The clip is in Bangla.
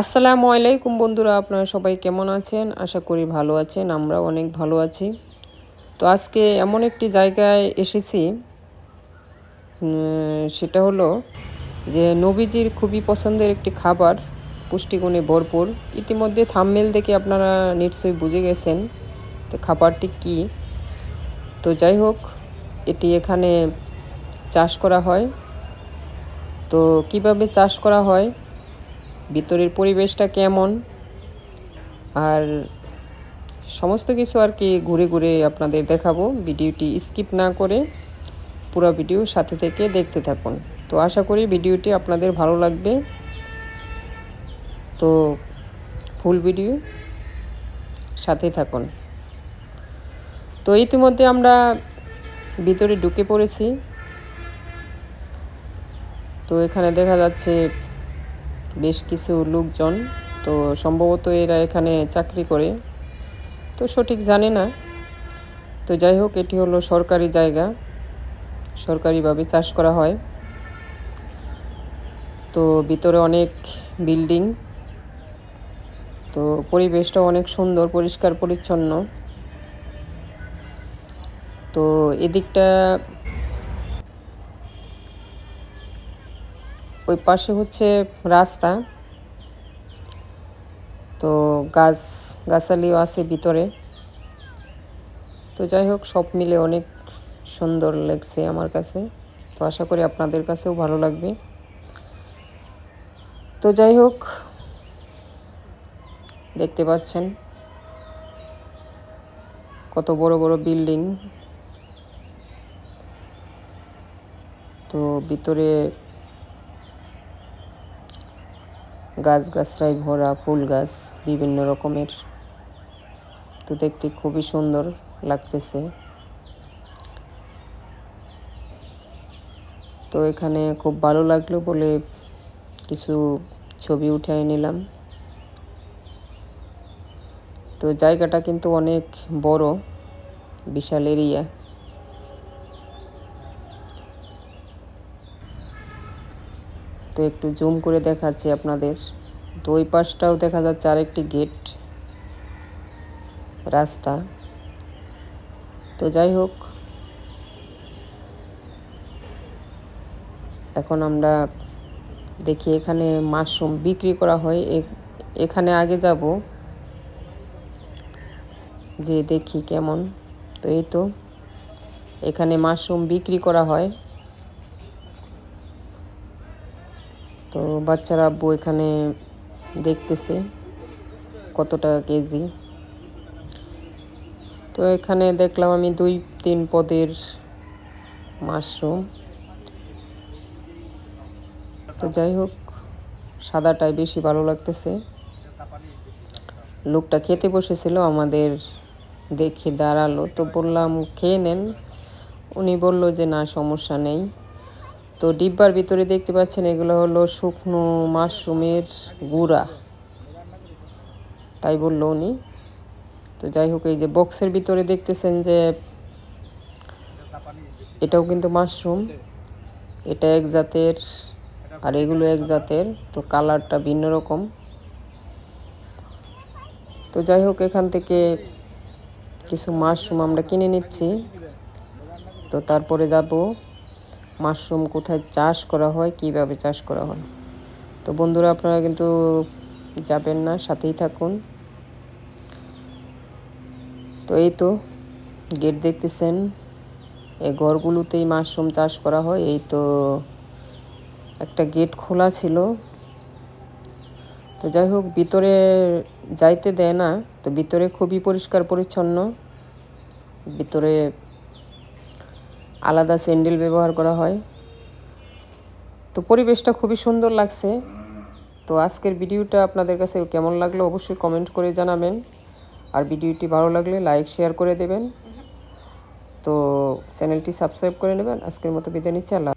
আসসালামু আলাইকুম বন্ধুরা, আপনারা সবাই কেমন আছেন? আশা করি ভালো আছেন, আমরাও অনেক ভালো আছি। তো আজকে এমন একটি জায়গায় এসেছি সেটা হলো যে নবীজির খুবই পছন্দের একটি খাবার, পুষ্টিগুণে ভরপুর। ইতিমধ্যে থামমেল দেখে আপনারা নিশ্চয়ই বুঝে গেছেন তো খাবারটি কি। তো যাই হোক, এটি এখানে চাষ করা হয়। তো কীভাবে চাষ করা হয়? ভিতরের পরিবেশটা কেমন? আর সমস্ত কিছু আর কি ঘুরে ঘুরে আপনাদের দেখাবো। ভিডিওটি স্কিপ না করে পুরো ভিডিও সাথে থেকে দেখতে থাকুন। তো আশা করি ভিডিওটি আপনাদের ভালো লাগবে। তো ফুল ভিডিও সাথে থাকুন। তো ইতিমধ্যে আমরা ভিতরে ঢুকে পড়েছি। তো এখানে দেখা যাচ্ছে বেশ কিছু লোকজন, তো সম্ভবত এরা এখানে চাকরি করে, তো সঠিক জানে না। তো যাই হোক, এটি হলো সরকারি জায়গা, সরকারিভাবে চাষ করা হয়। তো ভিতরে অনেক বিল্ডিং, তো পরিবেশটা অনেক সুন্দর, পরিষ্কার, পরিচ্ছন্ন। তো এদিকটা ওই পাশে হচ্ছে রাস্তা। তো গাছ, গাছালিও আছে ভিতরে। তো যাই হোক, সব মিলে অনেক সুন্দর লাগছে আমার কাছে। তো আশা করি আপনাদের কাছেও ভালো লাগবে। তো যাই হোক, দেখতে পাচ্ছেন কত বড় বড় বিল্ডিং। তো ভিতরে গাছগাছরায় ভরা ফুল গাছ বিভিন্ন রকমের। তো দেখতে খুবই সুন্দর লাগতেছে। তো এখানে খুব ভালো লাগল বলে কিছু ছবি উঠে নিলাম। তো জায়গাটা কিন্তু অনেক বড়, বিশাল এরিয়া। তো একটু জুম করে দেখাচ্ছি আপনাদের। তো ওই পাশটাও দেখা যাচ্ছে আরেকটি গেট, রাস্তা। তো যাই হোক, এখন আমরা দেখি এখানে মাশরুম বিক্রি করা হয়। এখানে আগে যাব, যে দেখি কেমন। তো এই তো, এখানে মাশরুম বিক্রি করা হয়। তো বাচ্চারা আব্বু এখানে দেখতেছে কত টাকা কেজি। তো এখানে দেখলাম আমি দুই, তিন পদের মাশরুম। তো যাই হোক, সাদাটাই বেশি ভালো লাগতেছে। লোকটা খেতে বসেছিল, আমাদের দেখে দাঁড়াল। তো বললাম, খেয়ে নেন। উনি বলল যে, না, সমস্যা নেই। তো ডিব্বার ভিতরে দেখতে পাচ্ছেন এগুলো হলো শুকনো মাশরুমের গুঁড়া। তাই বলল উনি। তো যাই হোক, এই যে বক্সের ভিতরে দেখতেছেন যে এটাও কিন্তু মাশরুম। এটা এক জাতের আর এগুলো এক জাতের, তো কালারটা ভিন্ন রকম। তো যাই হোক, এখান থেকে কিছু মাশরুম আমরা কিনে নিচ্ছি। তো তারপরে যাব মাশরুম কোথায় চাষ করা হয়, কীভাবে চাষ করা হয়। তো বন্ধুরা, আপনারা কিন্তু যাবেন না, সাথেই থাকুন। তো এই তো গেট দেখতেছেন। এই ঘরগুলোতেই মাশরুম চাষ করা হয়। এই তো, একটা গেট খোলা ছিল। তো যাই হোক, ভিতরে যাইতে দেয় না। তো ভিতরে খুবই পরিষ্কার পরিচ্ছন্ন। ভিতরে আলাদা স্যান্ডেল ব্যবহার করা হয়। তো পরিবেশটা খুবই সুন্দর লাগছে। তো আজকের ভিডিওটা আপনাদের কাছে কেমন লাগল অবশ্যই কমেন্ট করে জানাবেন। আর ভিডিওটি ভালো লাগলে লাইক, শেয়ার করে দেবেন। তো চ্যানেলটি সাবস্ক্রাইব করে নেবেন। আজকের মতো বিদায় নিচ্ছি, আল্লাহ